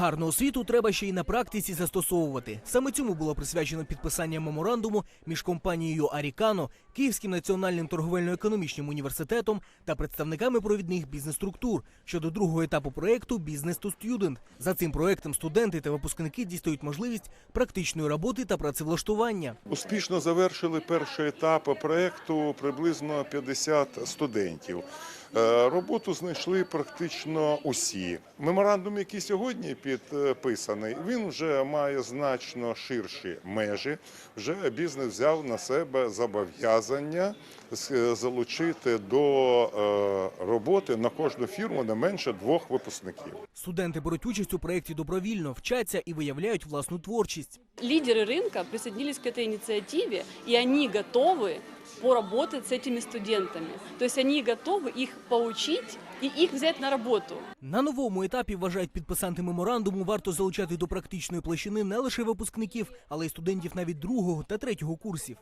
Гарну освіту треба ще й на практиці застосовувати. Саме цьому було присвячено підписання меморандуму між компанією Арікано, Київським національним торговельно-економічним університетом та представниками провідних бізнес-структур щодо другого етапу проекту Бізнес to Student. За цим проектом студенти та випускники дістають можливість практичної роботи та працевлаштування. Успішно завершили перший етап проекту приблизно 50 студентів. Е, Роботу знайшли практично усі. Меморандум, який сьогодні підписаний, він вже має значно ширші межі. Вже бізнес взяв на себе зобов'язання з- залучити до е, роботи на кожну фірму не менше двох випускників. Студенти беруть участь у проєкті добровільно, вчаться і виявляють власну творчість. Лидеры рынка присоединились к этой инициативе, и они готовы поработать с этими студентами. То есть они готовы их поучить и их взять на работу. На новому етапі вважають підписанти меморандуму варто залучати до практичної площини не лише випускників, але й студентів навіть другого та третього курсів.